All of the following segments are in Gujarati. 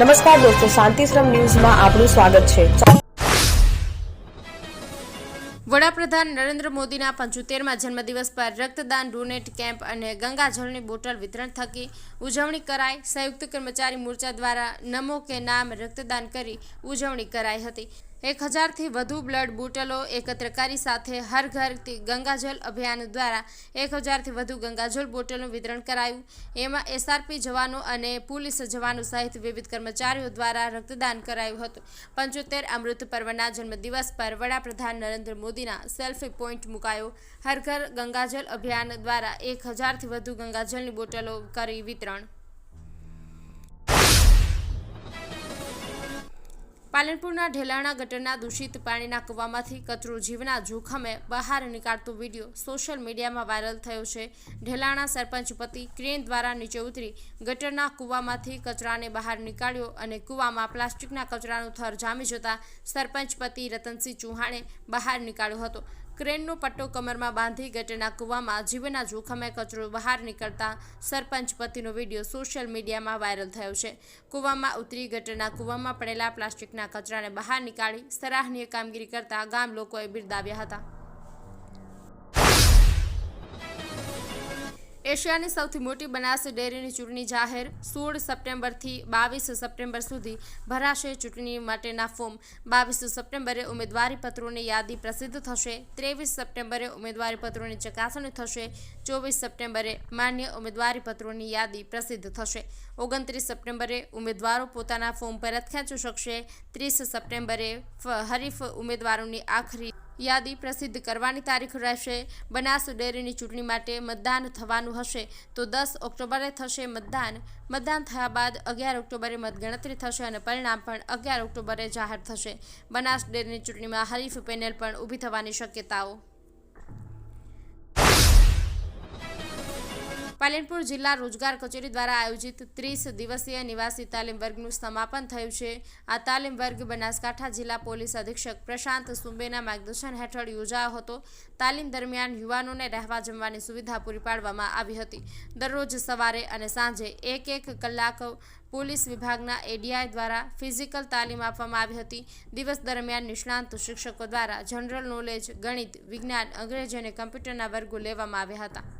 નમસ્કાર દોસ્તો, શાંતિશ્રમ ન્યૂઝમાં આપનું સ્વાગત છે. વડાપ્રધાન નરેન્દ્ર મોદીના પંચોતેરમાં જન્મદિવસ પર રક્તદાન, ડોનેટ કેમ્પ અને ગંગાજળની બોટલ વિતરણ થકી ઉજવણી કરાઈ. સંયુક્ત કર્મચારી મોરચા દ્વારા નમો કે નામ રક્તદાન કરી ઉજવણી કરાઈ હતી. એક હજારથી વધુ બ્લડ બોટલો એકત્ર કરી સાથે હર ઘર ગંગાજળ અભિયાન દ્વારા એક હજારથી વધુ ગંગાજળ બોટલનું વિતરણ કરાયું. એમાં એસઆરપી જવાનો અને પોલીસ જવાનો સહિત વિવિધ કર્મચારીઓ દ્વારા રક્તદાન કરાયું હતું. પંચોતેર અમૃત પર્વના જન્મદિવસ પર વડાપ્રધાન નરેન્દ્ર મોદીના સેલ્ફી પોઈન્ટ મુકાયો. હર ઘર ગંગાજળ અભિયાન દ્વારા એક હજારથી વધુ ગંગાજળની બોટલો કરી વિતરણ. પાલનપુરના ઢેલાણા ગટરના દૂષિત પાણીના કૂવામાંથી કચરો જીવના જોખમે બહાર નીકાળતો વીડિયો સોશિયલ મીડિયામાં વાયરલ થયો છે. ઢેલાણા સરપંચ પતિ ક્રેન દ્વારા નીચે ઉતરી ગટરના કૂવામાંથી કચરાને બહાર નીકાળ્યો અને કૂવામાં પ્લાસ્ટિકના કચરાનું થર જામી જતા સરપંચ પતિ રતનસિંહ ચૌહાણે બહાર નીકાળ્યો હતો. ક્રેનનો પટ્ટો કમરમાં બાંધી ગટરના કૂવામાં જીવના જોખમે કચરો બહાર નીકળતા સરપંચ પતિનો વીડિયો સોશિયલ મીડિયામાં વાયરલ થયો છે. કૂવામાં ઉતરી ગટરના કૂવામાં પડેલા પ્લાસ્ટિકના કચરાને બહાર નીકાળી સરાહનીય કામગીરી કરતા ગામ લોકોએ બિરદાવ્યા હતા. એશિયાની સૌથી મોટી બનાસ ડેરીની ચૂંટણી જાહેર સોળ સપ્ટેમ્બરથી બાવીસ સપ્ટેમ્બર સુધી ભરાશે ચૂંટણી માટેના ફોર્મ. બાવીસ સપ્ટેમ્બરે ઉમેદવારી પત્રોની યાદી પ્રસિદ્ધ થશે, ત્રેવીસ સપ્ટેમ્બરે ઉમેદવારી પત્રોની ચકાસણી થશે, ચોવીસ સપ્ટેમ્બરે માન્ય ઉમેદવારી પત્રોની યાદી પ્રસિદ્ધ થશે. ઓગણત્રીસ સપ્ટેમ્બરે ઉમેદવારો પોતાના ફોર્મ પરત ખેંચી શકશે, ત્રીસ સપ્ટેમ્બરે હરીફ ઉમેદવારોની આખરી યાદી પ્રસિદ્ધ કરવાની તારીખ રહેશે. બનાસ ડેરીની ચૂંટણી માટે મતદાન થવાનું હશે. તો દસ ઓક્ટોબરે થશે મતદાન. મતદાન થયા બાદ અગિયાર ઓક્ટોબરે મતગણતરી થશે અને પરિણામ પણ અગિયાર ઓક્ટોબરે જાહેર થશે. બનાસ ડેરીની ચૂંટણીમાં હરીફ પેનલ પણ ઊભી થવાની શક્યતાઓ પાલનપુર જિલ્લા રોજગાર કચેરી દ્વારા આયોજિત ત્રીસ દિવસીય નિવાસી તાલીમ વર્ગનું સમાપન થયું છે. આ તાલીમ વર્ગ બનાસકાંઠા જિલ્લા પોલીસ અધિક્ષક પ્રશાંત સુંબેના માર્ગદર્શન હેઠળ યોજાયો હતો. તાલીમ દરમિયાન યુવાનોને રહેવા જમવાની સુવિધા પૂરી પાડવામાં આવી હતી. દરરોજ સવારે અને સાંજે એક એક કલાક પોલીસ વિભાગના એડીઆઈ દ્વારા ફિઝિકલ તાલીમ આપવામાં આવી હતી. દિવસ દરમિયાન નિષ્ણાંત શિક્ષકો દ્વારા જનરલ નોલેજ, ગણિત, વિજ્ઞાન, અંગ્રેજી અને કમ્પ્યુટરના વર્ગો લેવામાં આવ્યા હતા.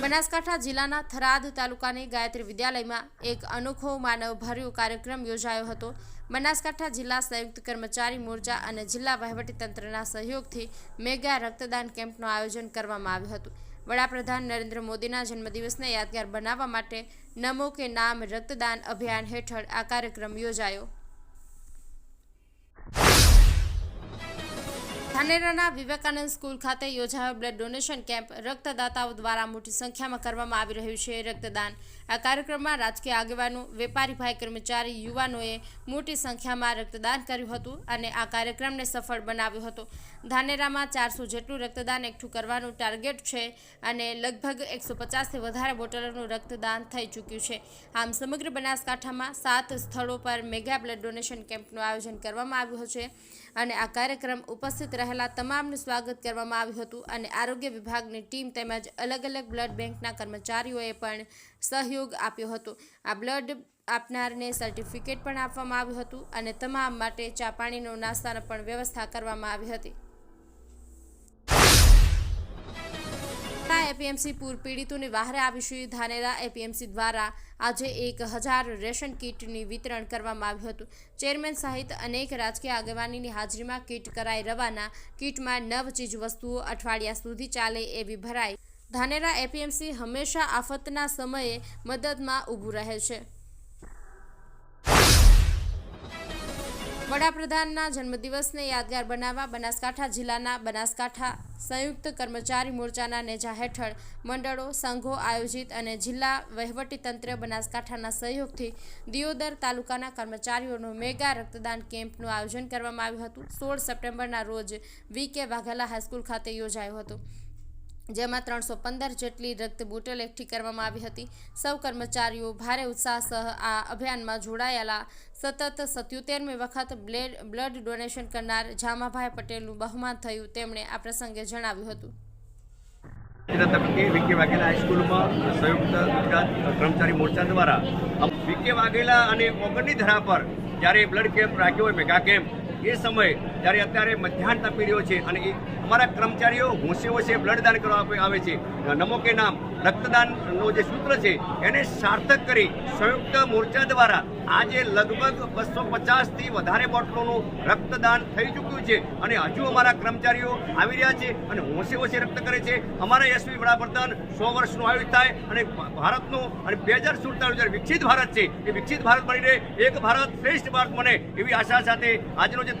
Banaskantha જિલ્લાના થરાદ તાલુકાની ગાયત્રી વિદ્યાલયમાં એક અનોખો માનવભર્યો કાર્યક્રમ યોજાયો હતો. બનાસકાંઠા જિલ્લા સંયુક્ત કર્મચારી મોરચા અને જિલ્લા વહીવટીતંત્રના સહયોગથી મેગા રક્તદાન કેમ્પનું આયોજન કરવામાં આવ્યું હતું. વડાપ્રધાન નરેન્દ્ર મોદીના જન્મદિવસને યાદગાર બનાવવા માટે નમો કે નામ રક્તદાન અભિયાન હેઠળ આ કાર્યક્રમ યોજાયો. ધાનેરાના વિવેકાનંદ સ્કૂલ ખાતે યોજાયો બ્લડ ડોનેશન કેમ્પ. રક્તદાતાઓ દ્વારા મોટી સંખ્યામાં કરવામાં આવી રહ્યું છે રક્તદાન. આ કાર્યક્રમમાં રાજકીય આગેવાનો, વેપારી ભાઈ કર્મચારી, યુવાનોએ મોટી સંખ્યામાં રક્તદાન કર્યું હતું અને આ કાર્યક્રમને સફળ બનાવ્યો હતો. ધાનેરામાં ચારસો જેટલું રક્તદાન એકઠું કરવાનું ટાર્ગેટ છે અને લગભગ એકસો પચાસથી વધારે બોટલોનું રક્તદાન થઈ ચૂક્યું છે. આમ સમગ્ર બનાસકાંઠામાં સાત સ્થળો પર મેગા બ્લડ ડોનેશન કેમ્પનું આયોજન કરવામાં આવ્યું છે અને આ કાર્યક્રમ ઉપસ્થિત રહેલા તમામનું સ્વાગત કરવામાં આવ્યું હતું અને આરોગ્ય વિભાગની ટીમ તેમજ અલગ અલગ બ્લડ બેંકના કર્મચારીઓએ પણ સહયોગ આપ્યો હતો. આ બ્લડ આપનારને સર્ટિફિકેટ પણ આપવામાં આવ્યું હતું અને તમામ માટે ચા પાણીનો નાસ્તાનો પણ વ્યવસ્થા કરવામાં આવી હતી. ધાનેરા એપીએમસી પૂર પીડિતોની વહારે આવી શ્રી ધાનેરા એપીએમસી દ્વારા આજે એક હજાર રેશન કીટની વિતરણ કરવામાં આવ્યું હતું. ચેરમેન સહિત અનેક રાજકીય આગેવાનીની હાજરીમાં કીટ કરાઈ રવાના કીટમાં નવ ચીજ વસ્તુઓ અઠવાડિયા સુધી ચાલે એવી ભરાઈ. ધાનેરા એપીએમસી હંમેશા આફતના સમયે મદદમાં ઊભું રહે છે. વડાપ્રધાનના જન્મદિવસને યાદગાર બનાવવા બનાસકાંઠા જિલ્લાના બનાસકાંઠા સંયુક્ત કર્મચારી મોરચાના નેજા હેઠળ મંડળો, સંઘો આયોજિત અને જિલ્લા વહીવટીતંત્ર બનાસકાંઠાના સહયોગથી દિયોદર તાલુકાના કર્મચારીઓનો મેગા રક્તદાન કેમ્પનું આયોજન કરવામાં આવ્યું હતું. સોળ સપ્ટેમ્બરના રોજ વી કે વાઘેલા હાઈસ્કૂલ ખાતે યોજાયું હતું. જેમાં ત્રણસો પંદર જેટલી રક્ત બોટલ એકઠી કરવામાં આવી હતી. સૌ કર્મચારીઓ ભારે ઉત્સાહ સહ આ અભિયાનમાં જોડાયેલા સતત સત્યોતેરમી વખત બ્લેડ, બ્લડ ડોનેશન કરનાર જામાભાઈ પટેલનું બહુમાન થયું તેમણે આ પ્રસંગે જણાવ્યું હતું. તબક્કે વિકે વાઘેલા હાઈસ્કૂલમાં સંયુક્ત ગુજરાત કર્મચારી મોરચા દ્વારા વિકે વાઘેલા અને ઓગણની ધરા પર જ્યારે બ્લડ કેમ્પ રાખ્યો હોય મેગા કેમ્પ, એ સમયે જ્યારે અત્યારે મધ્યાહન તપી રહ્યો છે અને અમારા કર્મચારીઓ હોંશે હોંશે બ્લડદાન કરવા આવે છે. નમો કે નામ, રક્તદાનનો જે સૂત્ર છે, એને સાર્થક કરી સંયુક્ત મોરચા દ્વારા આજે લગભગ બસો પચાસથી વધારે બોટલોનું રક્તદાન થઈ ચૂક્યું છે. અને હજુ અમારા કર્મચારીઓ આવી રહ્યા છે અને હોંશે હોંશે રક્ત કરે છે. અમારા યશવી વડાપ્રધાન સો વર્ષનું આયુષ થાય અને ભારતનું અને બે હજાર સુડતાલીસ વિકસિત ભારત છે, એ વિકસિત ભારત બની રહે. એક ભારત શ્રેષ્ઠ ભારત બને એવી આશા સાથે આજનો જે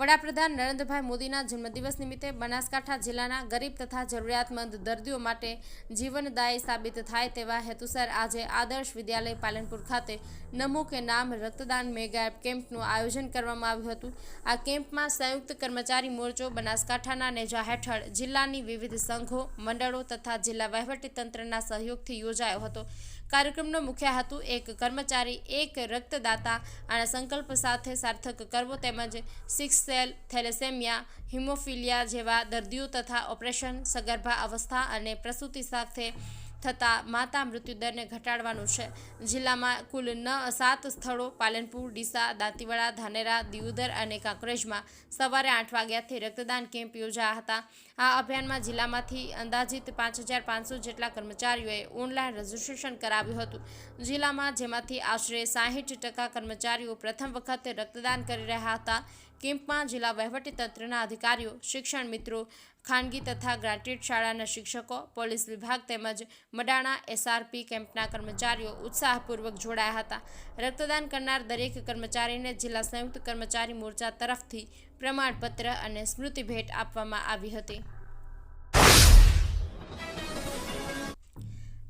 વડાપ્રધાન નરેન્દ્રભાઈ મોદીના જન્મદિવસ નિમિત્તે બનાસકાંઠા જિલ્લાના ગરીબ તથા જરૂરિયાતમંદ દર્દીઓ માટે જીવનદાયી સાબિત થાય તેવા હેતુસર આજે આદર્શ વિદ્યાલય પાલનપુર ખાતે નમો કે નામ રક્તદાન મેગા કેમ્પનું આયોજન કરવામાં આવ્યું હતું. આ કેમ્પમાં સંયુક્ત કર્મચારી મોરચો બનાસકાંઠાના નેજા હેઠળ જિલ્લાની વિવિધ સંઘો, મંડળો તથા જિલ્લા વહીવટીતંત્રના સહયોગથી યોજાયો હતો. કાર્યક્રમનો મુખ્ય હેતુ એક કર્મચારી, એક રક્તદાતા અને સંકલ્પ સાથે સાર્થક કરવો તેમજ સિક્સ સેલ થેલેસેમિયા, હિમોફિલિયા જેવા દર્દીઓ તથા ઓપરેશન, સગર્ભા અવસ્થા અને પ્રસૂતિ સાથે થતા માતા મૃત્યુદરને ઘટાડવાનું છે. જિલ્લામાં કુલ ન સાત સ્થળો પાલનપુર, ડીસા, દાંતીવાડા, ધાનેરા દિયોદર અને કાંકરેજમાં સવારે આઠ વાગ્યાથી રક્તદાન કેમ્પ યોજાયા હતા. આ અભિયાનમાં જિલ્લામાંથી અંદાજિત પાંચ હજાર પાંચસો જેટલા કર્મચારીઓએ ઓનલાઈન રજીસ્ટ્રેશન કરાવ્યું હતું. જિલ્લામાં જેમાંથી આશરે સાહીઠ ટકા કર્મચારીઓ પ્રથમ વખત રક્તદાન કરી રહ્યા હતા. કેમ્પમાં જિલ્લા વહીવટીતંત્રના અધિકારીઓ, શિક્ષણ મિત્રો, ખાનગી તથા ગ્રાન્ટેડ શાળાના શિક્ષકો, પોલીસ વિભાગ તેમજ મડાણા એસઆરપી કેમ્પના કર્મચારીઓ ઉત્સાહપૂર્વક જોડાયા હતા. રક્તદાન કરનાર દરેક કર્મચારીને જિલ્લા સંયુક્ત કર્મચારી મોરચા તરફથી પ્રમાણપત્ર અને સ્મૃતિ ભેટ આપવામાં આવી હતી.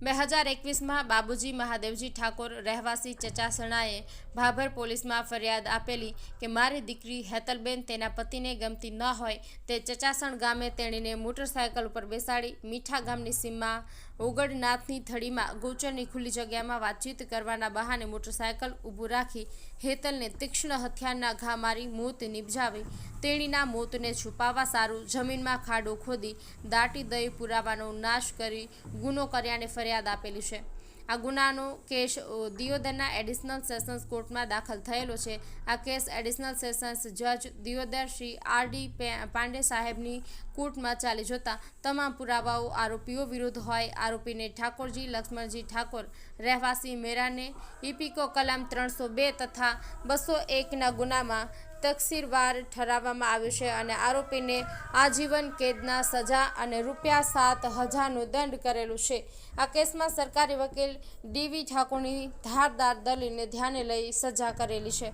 બે હજાર એકવીસમાં બાબુજી મહાદેવજી ઠાકોર રહેવાસી ચચાસણાએ ભાભર પોલીસમાં ફરિયાદ આપેલી કે મારી દીકરી હેતલબેન તેના પતિને ગમતી ન હોય તે ચચાસણ ગામે તેણીને મોટરસાયકલ ઉપર બેસાડી મીઠા ગામની સીમમાં ઓગડનાથની થડીમાં ગોચરની ખુલ્લી જગ્યામાં વાતચીત કરવાના બહાને મોટરસાયકલ ઊભું રાખી હેતલને તીક્ષ્ણ હથિયારના ઘા મારી મોત નિપજાવી. તેણીના મોતને છુપાવવા સારું જમીનમાં ખાડો ખોદી દાટી દઈ પુરાવાનો નાશ કરી ગુનો કર્યાને ફરિયાદ આપેલી છે. આ ગુનાનો કેસ દિયોદરના એડિશનલ સેશન્સ કોર્ટમાં દાખલ થયેલો છે. આ કેસ એડિશનલ સેશન્સ જજ દિયોદર શ્રી આર ડી પાંડે સાહેબની કોર્ટમાં ચાલી જતા તમામ પુરાવાઓ આરોપીઓ વિરુદ્ધ હોય. આરોપીને ઠાકોરજી, લક્ષ્મણજી ઠાકોર, રહેવાસી મેરાને ઇપિકો કલમ ત્રણસો બે તથા બસો એકના ગુનામાં તકસીરવાર ઠરાવવામાં આવ્યું છે અને આરોપીને આજીવન કેદના સજા અને રૂપિયા સાત હજારનો દંડ કરેલું છે. આ કેસમાં સરકારી વકીલ ડીવી ઠાકોરની ધારદાર દલીલને ધ્યાને લઈ સજા કરેલી છે.